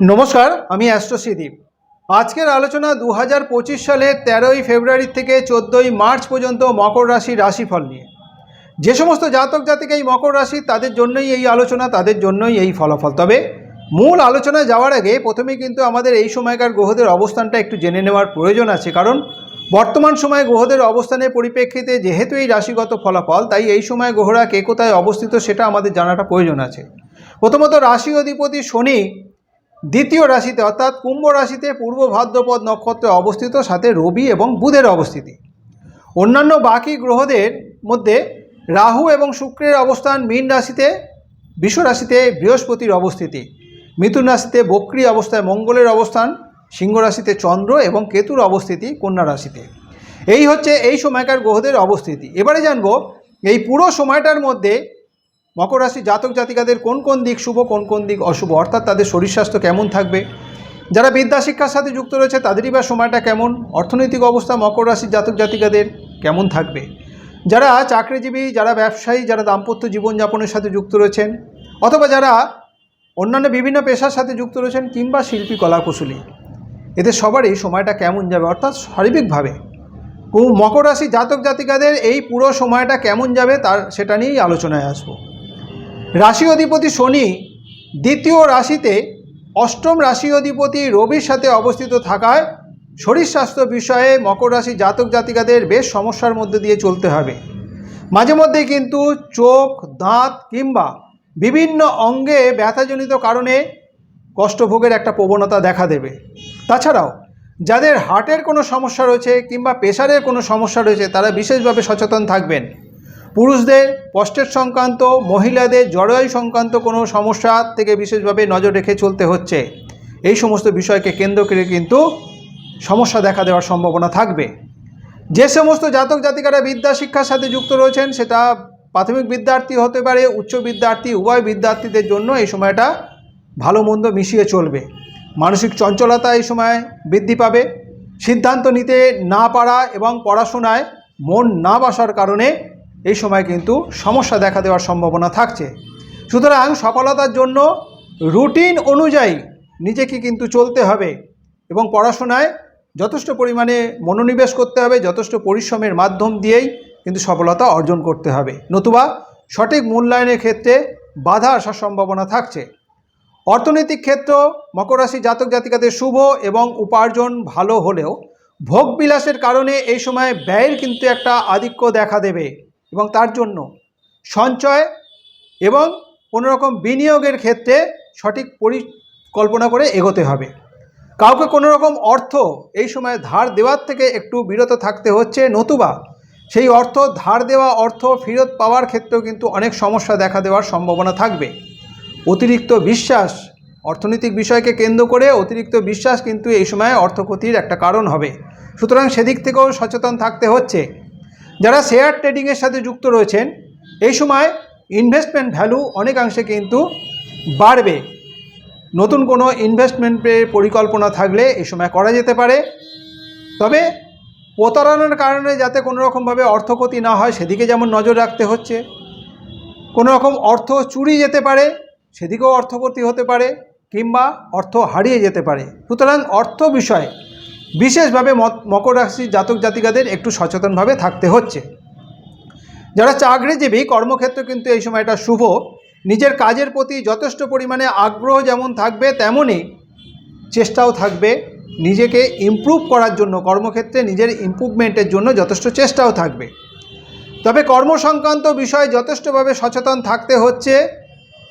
নমস্কার, আমি অ্যাস্ট্রোসিদীপ আজকের আলোচনা দু হাজার পঁচিশ সালের তেরোই ফেব্রুয়ারি থেকে চোদ্দোই মার্চ পর্যন্ত মকর রাশি রাশিফল নিয়ে। যে সমস্ত জাতক জাতিকে এই মকর রাশি, তাদের জন্যই এই আলোচনা, তাদের জন্যই এই ফলাফল। তবে মূল আলোচনায় যাওয়ার আগে প্রথমে কিন্তু আমাদের এই সময়কার গ্রহদের অবস্থানটা একটু জেনে নেওয়ার প্রয়োজন আছে, কারণ বর্তমান সময়ে গ্রহদের অবস্থানের পরিপ্রেক্ষিতে যেহেতু এই রাশিগত ফলাফল, তাই এই সময় গ্রহরা কে কোথায় অবস্থিত সেটা আমাদের জানাটা প্রয়োজন আছে। প্রথমত রাশি অধিপতি শনি দ্বিতীয় রাশিতে অর্থাৎ কুম্ভ রাশিতে পূর্ব ভাদ্রপদ নক্ষত্রে অবস্থিত, সাথে রবি এবং বুধের অবস্থিতি। অন্যান্য বাকি গ্রহদের মধ্যে রাহু এবং শুক্রের অবস্থান মীন রাশিতে বিশ্ব রাশিতে বৃহস্পতির অবস্থিতি। মিথুন রাশিতে বক্রী অবস্থায় মঙ্গলের অবস্থান, সিংহ রাশিতে চন্দ্র এবং কেতুর অবস্থিতি কন্যা রাশিতে। এই হচ্ছে এই সময়কার গ্রহদের অবস্থিতি। এবারে জানব এই পুরো সময়টার মধ্যে মকর রাশি জাতক জাতিকাদের কোন কোন দিক শুভ, কোন কোন দিক অশুভ? অর্থাৎ তাদের শরীর স্বাস্থ্য কেমন থাকবে? যারা বিদ্যা শিক্ষার সাথে যুক্ত রয়েছে, তাদেরই বা সময়টা কেমন? অর্থনৈতিক অবস্থা মকর রাশির জাতক জাতিকাদের কেমন থাকবে? যারা চাকরিজীবী, যারা ব্যবসায়ী, যারা দাম্পত্য জীবনযাপনের সাথে যুক্ত রয়েছেন, অথবা যারা অন্যান্য বিভিন্ন পেশার সাথে যুক্ত রয়েছেন কিংবা শিল্পী কলাকুশলী এদের সবারই সময়টা কেমন যাবে? অর্থাৎ শারীরিকভাবে। মকর রাশি জাতক জাতিকাদের এই পুরো সময়টা কেমন যাবে, তার সেটা নিয়েই আলোচনায় আসব। রাশি অধিপতি শনি দ্বিতীয় রাশিতে অষ্টম রাশি অধিপতি রবির সাথে অবস্থিত থাকায় শরীর স্বাস্থ্য বিষয়ে মকর রাশি জাতক জাতিকাদের বেশ সমস্যার মধ্যে দিয়ে চলতে হবে। মাঝে মধ্যে কিন্তু চোখ, দাঁত কিংবা বিভিন্ন অঙ্গে ব্যথাজনিত কারণে কষ্টভোগের একটা প্রবণতা দেখা দেবে। তাছাড়াও যাদের হার্টের কোনো সমস্যা রয়েছে কিংবা প্রেশারের কোনো সমস্যা রয়েছে তারা বিশেষভাবে সচেতন থাকবেন। পুরুষদের প্রস্টেট সংক্রান্ত, মহিলাদের জরায়ু সংক্রান্ত কোনো সমস্যা থেকে বিশেষভাবে নজর রেখে চলতে হচ্ছে। এই সমস্ত বিষয়কে কেন্দ্র করে কিন্তু সমস্যা দেখা দেওয়ার সম্ভাবনা থাকবে। যে সমস্ত জাতক জাতিকারা বিদ্যা শিক্ষার সাথে যুক্ত রয়েছেন, সেটা প্রাথমিক বিদ্যার্থী হতে পারে, উচ্চ বিদ্যার্থী, উভয় বিদ্যার্থীদের জন্য এই সময়টা ভালো মন্দ মিশিয়ে চলবে। মানসিক চঞ্চলতা এই সময় বৃদ্ধি পাবে। সিদ্ধান্ত নিতে না পারা এবং পড়াশোনায় মন না বাসার কারণে এই সময় কিন্তু সমস্যা দেখা দেওয়ার সম্ভাবনা থাকছে। সুতরাং সফলতার জন্য রুটিন অনুযায়ী নিজেকে কিন্তু চলতে হবে এবং পড়াশোনায় যথেষ্ট পরিমাণে মনোনিবেশ করতে হবে, যথেষ্ট পরিশ্রমের মাধ্যম দিয়েই কিন্তু সফলতা অর্জন করতে হবে। নতুবা সঠিক মূল্যায়নের ক্ষেত্রে বাধা আসার সম্ভাবনা থাকছে। অর্থনৈতিক ক্ষেত্র, মকর রাশি জাতক জাতিকাদের শুভ এবং উপার্জন ভালো হলেও ভোগ বিলাসের কারণে এই সময় ব্যয়ের কিন্তু একটা আধিক্য দেখা দেবে। এবং তার জন্য সঞ্চয় এবং কোনো রকম বিনিয়োগের ক্ষেত্রে সঠিক পরিকল্পনা করে এগোতে হবে। কাউকে কোনো রকম অর্থ এই সময় ধার দেওয়ার থেকে একটু বিরত থাকতে হচ্ছে, নতুবা সেই অর্থ ধার দেওয়া অর্থ ফেরত পাওয়ার ক্ষেত্রেও কিন্তু অনেক সমস্যা দেখা দেওয়ার সম্ভাবনা থাকবে। অতিরিক্ত বিশ্বাস, অর্থনৈতিক বিষয়কে কেন্দ্র করে অতিরিক্ত বিশ্বাস কিন্তু এই সময় অর্থক্ষতির একটা কারণ হবে। সুতরাং সেদিক থেকেও সচেতন থাকতে হচ্ছে। যারা শেয়ার ট্রেডিংয়ের সাথে যুক্ত রয়েছেন, এই সময় ইনভেস্টমেন্ট ভ্যালু অনেকাংশে কিন্তু বাড়বে। নতুন কোনো ইনভেস্টমেন্টের পরিকল্পনা থাকলে এই সময় করা যেতে পারে। তবে প্রতারণার কারণে যাতে কোনো রকমভাবে অর্থক্ষতি না হয়, সেদিকে যেমন নজর রাখতে হচ্ছে। কোনো রকম অর্থ চুরি যেতে পারে, সেদিকেও অর্থক্ষতি হতে পারে, কিংবা অর্থ হারিয়ে যেতে পারে। সুতরাং অর্থ বিষয়ে বিশেষভাবে মকর রাশি জাতক জাতিকাদের একটু সচেতনভাবে থাকতে হচ্ছে। যারা চাকরিজীবী, কর্মক্ষেত্র কিন্তু এই সময়টা শুভ, নিজের কাজের প্রতি যথেষ্ট পরিমাণে আগ্রহ যেমন থাকবে তেমনই চেষ্টাও থাকবে নিজেকে ইমপ্রুভ করার জন্য, কর্মক্ষেত্রে নিজের ইমপ্রুভমেন্টের জন্য যথেষ্ট চেষ্টাও থাকবে। তবে কর্মসংক্রান্ত বিষয়ে যথেষ্টভাবে সচেতন থাকতে হচ্ছে।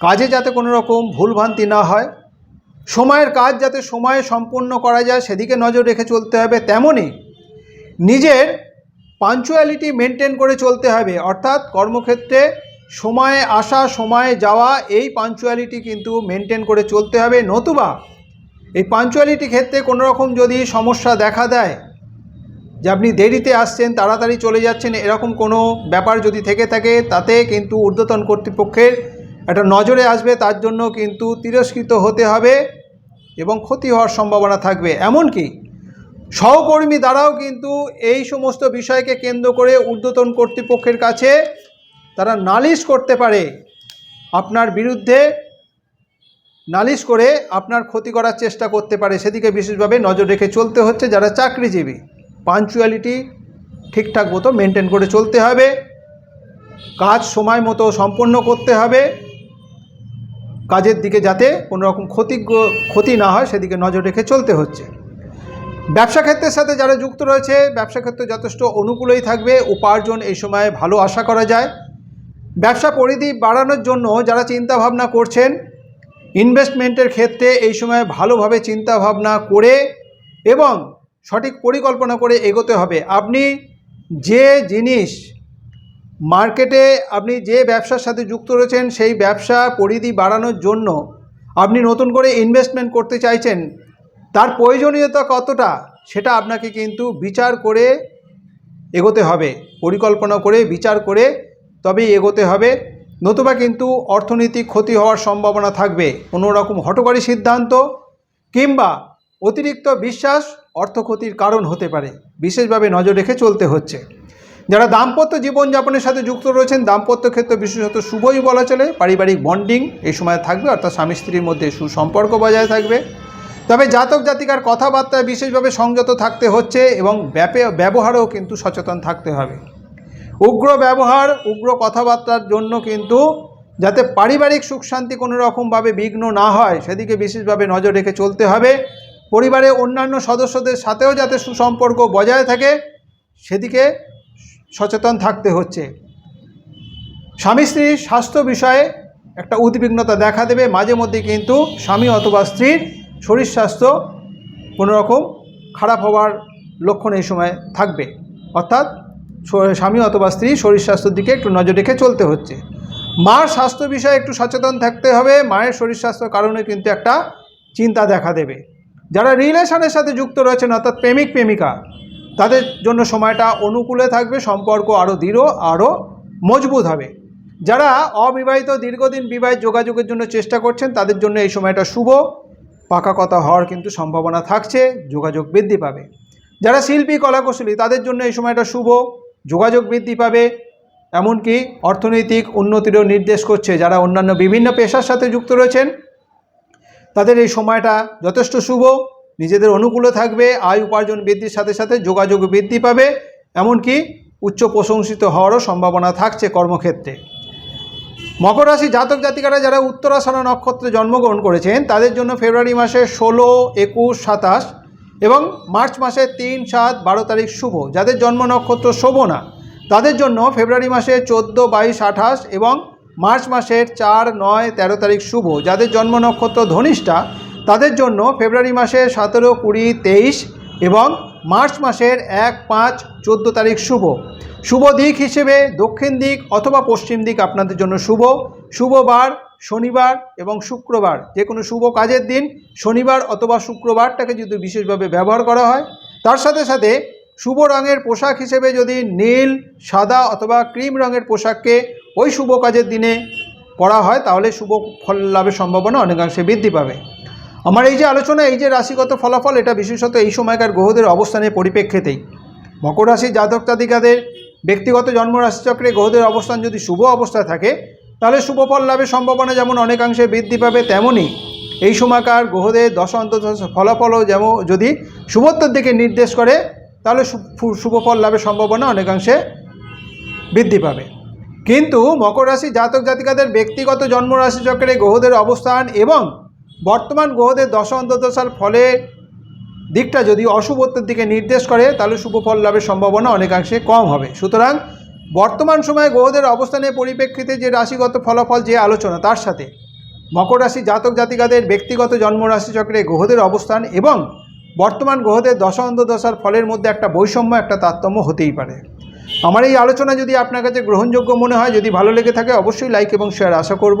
কাজে যাতে কোনো রকম ভুলভ্রান্তি না হয়। সময়ের কাজ যাতে সময়ে সম্পূর্ণ করা যায়, সেদিকে নজর রেখে চলতে হবে। তেমনই নিজের পাঞ্চুয়ালিটি মেনটেন করে চলতে হবে। অর্থাৎ কর্মক্ষেত্রে সময়ে আসা, সময়ে যাওয়া, এই পাঞ্চুয়ালিটি কিন্তু মেনটেন করে চলতে হবে। নতুবা এই পাঞ্চুয়ালিটি ক্ষেত্রে কোনো রকম যদি সমস্যা দেখা দেয়, যে আপনি দেরিতে আসছেন, তাড়াতাড়ি চলে যাচ্ছেন, এরকম কোনো ব্যাপার যদি থেকে থাকে, তাতে কিন্তু ঊর্ধ্বতন কর্তৃপক্ষের একটা নজরে আসবে। তার জন্য কিন্তু তিরস্কৃত হতে হবে। এবং ক্ষতি হওয়ার সম্ভাবনা থাকবে। এমনকি সহকর্মী দ্বারাও কিন্তু এই সমস্ত বিষয়কে কেন্দ্র করে ঊর্ধ্বতন কর্তৃপক্ষের কাছে তারা নালিশ করতে পারে। আপনার বিরুদ্ধে নালিশ করে আপনার ক্ষতি করার চেষ্টা করতে পারে। সেদিকে বিশেষভাবে নজর রেখে চলতে হচ্ছে। যারা চাকরিজীবী, পাঞ্চুয়ালিটি ঠিকঠাক মতো মেনটেন করে চলতে হবে। কাজ সময় মতো সম্পন্ন করতে হবে। কাজের দিকে যাতে কোনো রকম ক্ষতি ক্ষতি না হয় সেদিকে নজর রেখে চলতে হচ্ছে। ব্যবসা ক্ষেত্রের সাথে যারা যুক্ত রয়েছে, ব্যবসা ক্ষেত্রে যথেষ্ট অনুকূলেই থাকবে, উপার্জন এই সময় ভালো আশা করা যায়। ব্যবসা পরিধি বাড়ানোর জন্য যারা চিন্তা ভাবনা করছেন, ইনভেস্টমেন্টের ক্ষেত্রে এই সময় ভালোভাবে চিন্তা ভাবনা করে এবং সঠিক পরিকল্পনা করে এগোতে হবে। আপনি যে জিনিস মার্কেটে আপনি যে ব্যবসার সাথে যুক্ত রয়েছেন, সেই ব্যবসা পরিধি বাড়ানোর জন্য আপনি নতুন করে ইনভেস্টমেন্ট করতে চাইছেন, তার প্রয়োজনীয়তা কতটা সেটা আপনাকে কিন্তু বিচার করে এগোতে হবে, পরিকল্পনা করে, বিচার করে তবেই এগোতে হবে। নতুবা কিন্তু অর্থনৈতিক ক্ষতি হওয়ার সম্ভাবনা থাকবে কোনো রকম হটকারী সিদ্ধান্ত কিংবা অতিরিক্ত বিশ্বাস অর্থ ক্ষতির কারণ হতে পারে, বিশেষভাবে নজর রেখে চলতে হচ্ছে। যারা দাম্পত্য জীবনযাপনের সাথে যুক্ত রয়েছেন, দাম্পত্য ক্ষেত্রে বিশেষত শুভই বলা চলে। পারিবারিক বন্ডিং এই সময় থাকবে, অর্থাৎ স্বামী স্ত্রীর মধ্যে সুসম্পর্ক বজায় থাকবে। তবে জাতক জাতিকার কথাবার্তায় বিশেষভাবে সংযত থাকতে হচ্ছে এবং ব্যাপে, ব্যবহারেও কিন্তু সচেতন থাকতে হবে। উগ্র ব্যবহার, উগ্র কথাবার্তার জন্য কিন্তু যাতে পারিবারিক সুখ শান্তি কোনো রকমভাবে বিঘ্ন না হয়, সেদিকে বিশেষভাবে নজর রেখে চলতে হবে। পরিবারে অন্যান্য সদস্যদের সাথেও যাতে সুসম্পর্ক বজায় থাকে, সেদিকে সচেতন থাকতে হচ্ছে। স্বামী স্ত্রীর স্বাস্থ্য বিষয়ে একটা উদ্বিগ্নতা দেখা দেবে, মাঝে মধ্যে কিন্তু স্বামী অথবা স্ত্রীর শরীর স্বাস্থ্য কোনোরকম খারাপ হওয়ার লক্ষণ এই সময় থাকবে। অর্থাৎ স্বামী অথবা স্ত্রী শরীর স্বাস্থ্যের দিকে একটু নজর রেখে চলতে হচ্ছে। মার স্বাস্থ্য বিষয়ে একটু সচেতন থাকতে হবে, মায়ের শরীর স্বাস্থ্যের কারণে কিন্তু একটা চিন্তা দেখা দেবে। যারা রিলেশনের সাথে যুক্ত রয়েছেন, অর্থাৎ প্রেমিক, প্রেমিকা তাদের জন্য সময়টা অনুকূলে থাকবে, সম্পর্ক আরও দৃঢ় আরও মজবুত হবে। যারা অবিবাহিত দীর্ঘদিন বিবাহের যোগাযোগের জন্য চেষ্টা করছেন, তাদের জন্য এই সময়টা শুভ। পাকা কথা হওয়ার কিন্তু সম্ভাবনা থাকছে, যোগাযোগ বৃদ্ধি পাবে। যারা শিল্পী, কলাকুশলী, তাদের জন্য এই সময়টা শুভ, যোগাযোগ বৃদ্ধি পাবে। এমনকি অর্থনৈতিক উন্নতিরও নির্দেশ করছে, যারা অন্যান্য বিভিন্ন পেশার সাথে যুক্ত রয়েছেন, তাদের এই সময়টা যথেষ্ট শুভ। নিজেদের অনুকূলে থাকবে, আয় উপার্জন বৃদ্ধির সাথে সাথে যোগাযোগ বৃদ্ধি পাবে, এমনকি উচ্চ প্রশংসিত হওয়ারও সম্ভাবনা থাকছে কর্মক্ষেত্রে। মকর রাশি জাতক জাতিকারা যারা উত্তরাষাঢ় নক্ষত্রে জন্মগ্রহণ করেছেন, তাদের জন্য ফেব্রুয়ারি মাসে ষোলো, একুশ, সাতাশ এবং মার্চ মাসে তিন, সাত, বারো তারিখ শুভ। যাদের জন্ম নক্ষত্র শোভনা তাদের জন্য ফেব্রুয়ারি মাসে চোদ্দ, বাইশ, আঠাশ এবং মার্চ মাসের চার, নয়, তেরো তারিখ শুভ। যাদের জন্ম নক্ষত্র ধনিষ্ঠা তাদের জন্য ফেব্রুয়ারি মাসে সতেরো, কুড়ি, তেইশ এবং মার্চ মাসের এক, পাঁচ, চোদ্দ তারিখ শুভ। শুভ দিক হিসেবে দক্ষিণ দিক অথবা পশ্চিম দিক আপনাদের জন্য শুভ। শুভবার শনিবার এবং শুক্রবার। যে কোনো শুভ কাজের দিন শনিবার অথবা শুক্রবারটাকে যদি বিশেষভাবে ব্যবহার করা হয়। তার সাথে সাথে শুভ রঙের পোশাক হিসেবে যদি নীল, সাদা অথবা ক্রিম রঙের পোশাককে ওই শুভ কাজের দিনে করা হয়, তাহলে শুভ ফল লাভের সম্ভাবনা অনেকাংশে বৃদ্ধি পাবে। আমার এই যে আলোচনা, এই যে রাশিগত ফলাফল, এটা বিশেষত এই সময়কার গ্রহদের অবস্থানের পরিপ্রেক্ষিতেই। মকর রাশি জাতক জাতিকাদের ব্যক্তিগত জন্ম রাশিচক্রে গ্রহদের অবস্থান যদি শুভ অবস্থায় থাকে, তাহলে শুভ ফল লাভের সম্ভাবনা যেমন অনেকাংশে বৃদ্ধি পাবে তেমনই এই সময়কার গ্রহদের দশ অন্তত ফলাফলও যেমন যদি শুভত্বের দিকে নির্দেশ করে, তাহলে শু- শুভ ফল লাভের সম্ভাবনা অনেকাংশে বৃদ্ধি পাবে। কিন্তু মকর রাশি জাতক জাতিকাদের ব্যক্তিগত জন্মরাশিচক্রে গ্রহদের অবস্থান এবং বর্তমান গ্রহদের দশ অন্তর্দশার ফলে দিকটা যদি অশুভত্বের দিকে নির্দেশ করে, তাহলে শুভ ফল লাভের সম্ভাবনা অনেকাংশে কম হবে। সুতরাং বর্তমান সময়ে গ্রহদের অবস্থানের পরিপ্রেক্ষিতে যে রাশিগত ফলাফল যে আলোচনা, তার সাথে মকর রাশি, জাতক জাতিকাদের ব্যক্তিগত জন্ম রাশিচক্রে গ্রহদের অবস্থান এবং বর্তমান গ্রহদের দশা অন্তর্দশার ফলের মধ্যে একটা বৈষম্য, একটা তারতম্য হতেই পারে। আমার এই আলোচনা যদি আপনার কাছে গ্রহণযোগ্য মনে হয়, যদি ভালো লেগে থাকে, অবশ্যই লাইক এবং শেয়ার আশা করব।